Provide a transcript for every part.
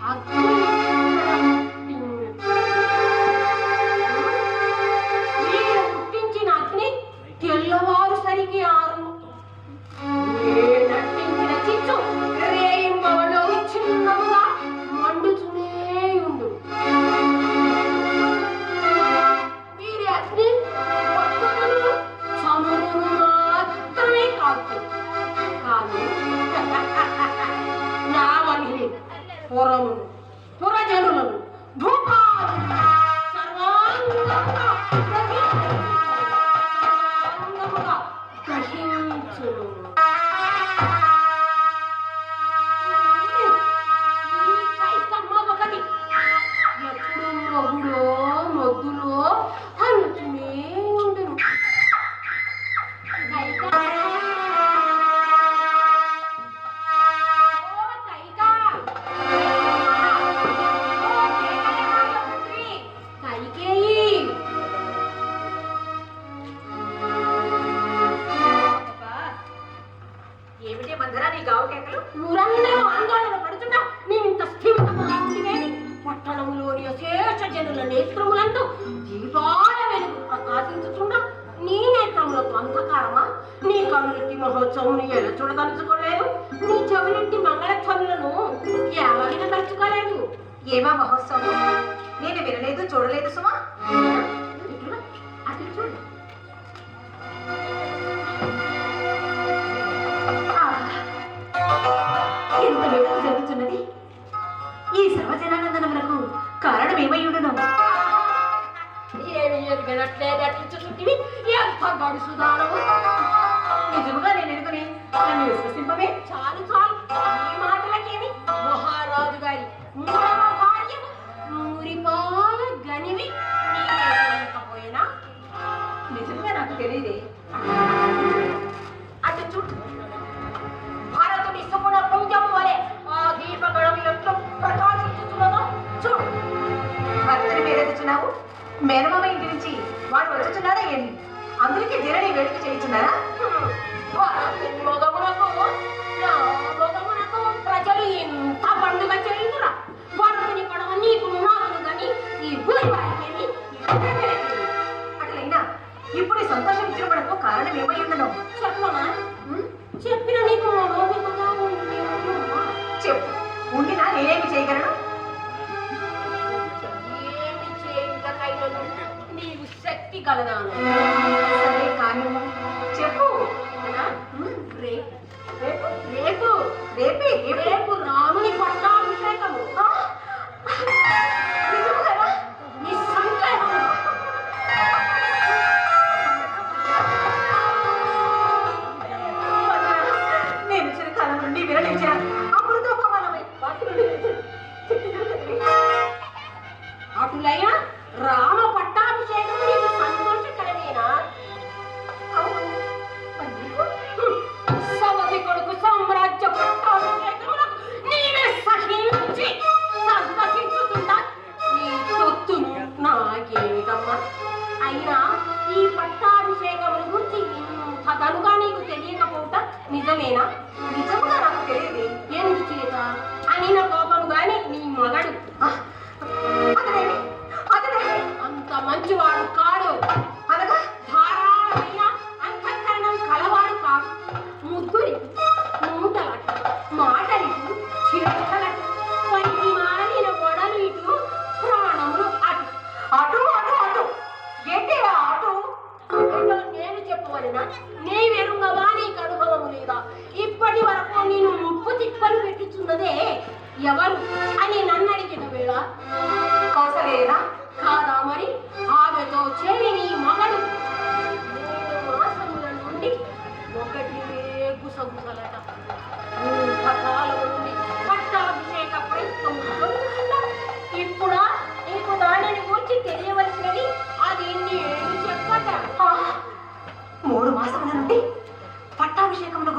好。జనుల నేత్రములందు దీపాల వెలుగు ప్రకాశించుచుండ నీ నేత్రములకు అంధకారమా? నీ కనులెట్టి మహోత్సవం ఎలా చూడదలుచుకోలేదు? నీ చెవులెట్టి మంగళ ధ్వనులను ఎలా వినదలుచుకోలేదు ఏమా మహోత్సవం? నేను వినలేదు చూడలేదు సుమా. పరిశుధారవు నిజముగా నేను చాలు చాలు. ఈ మాటలకేమి? మహారాజు గారి మూడవ భార్య గనివి పోయినా నిజంగా నాకు తెలియదే అటు చుట్టూ భారతుడి సుగుణ పుంజం వలె ఆ దీపగడం ఎంత ప్రకాశించుతున్నదో చూడు. భర్తని మీద తెచ్చినావు మేనమామ ఇంటి నుంచి వాడు వచ్చుచున్నారా ఏంటి? అందరికీ జరని వేడుక చేయించున్నారా? మగములకు శక్తి కలదాను సరే కానివ్వ చెప్పు. రేపు. రేపు? రేపు? రేపు? రాముని పట్టాభిషేకము.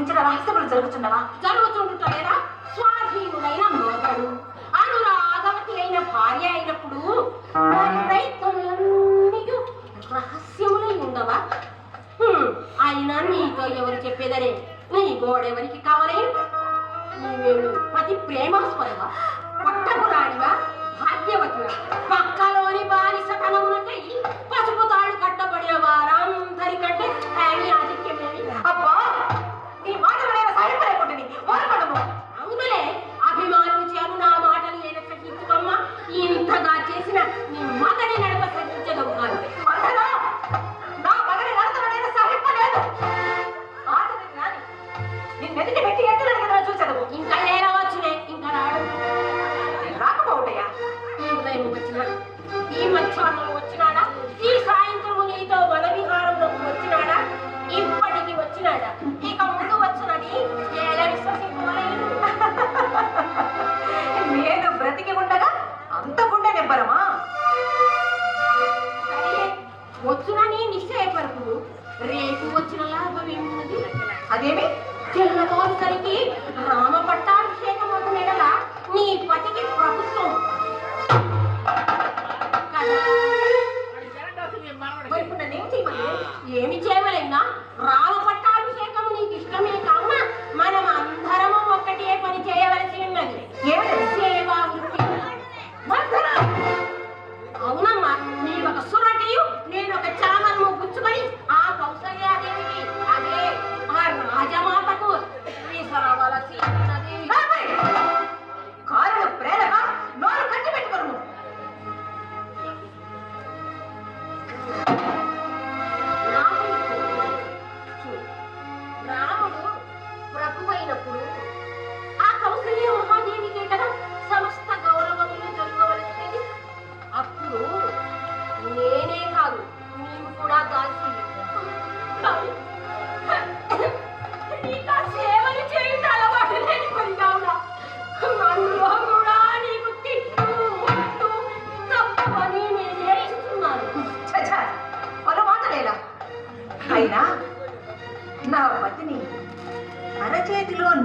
గురించిన రహస్యములు జరుగుతున్నవా జరుగుతుండటమేనా స్వాధీనుడైన మోతడు అనురాగవతి అయిన భార్య అయినప్పుడు ప్రయత్నములన్నీ రహస్యములై ఉండవా? ఆయన నీతో ఎవరు చెప్పేదనే నీ గోడెవరికి కావాలి? నీవేడు ప్రతి ప్రేమాస్పదవా?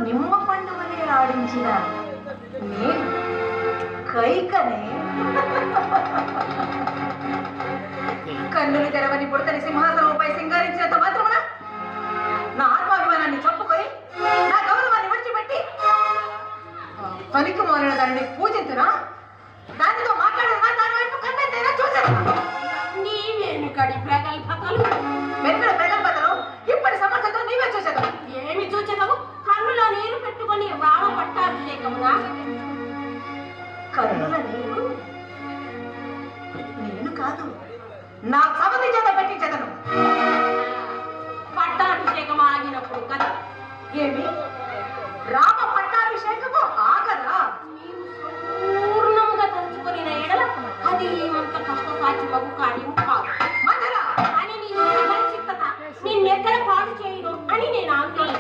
నిమ్మ పండు వలె ఆడించిన కైకనే. కన్నులు తెరవని బుడతని సింహాసనంపై సింగారించినంత మాత్రమున నా ఆత్మాభిమానాన్ని చంపుకొని నా గౌరవాన్ని విడిచిపెట్టి పనికి మారిన దానిని పూజించరా దానితో మాట్లాడదా దాని వైపు కన్నైతేనా చూసారా నీ వెనుకడి అవునా కర్ణుల నేను? కాదు. నా సవతి చేత పెట్టించదను పట్టాభిషేకం ఆగినప్పుడు కదా? ఏమి? రామ పట్టాభిషేకము ఆగదా? పూర్ణముగా తలుచుకొని ఎడల అది ఏమంత కష్ట సాధ్యమగు కార్యం కాదు. మదరా అని నీ చిత్తత నిన్నెక్కడ పాడు చేయను అని నేను ఆందోళన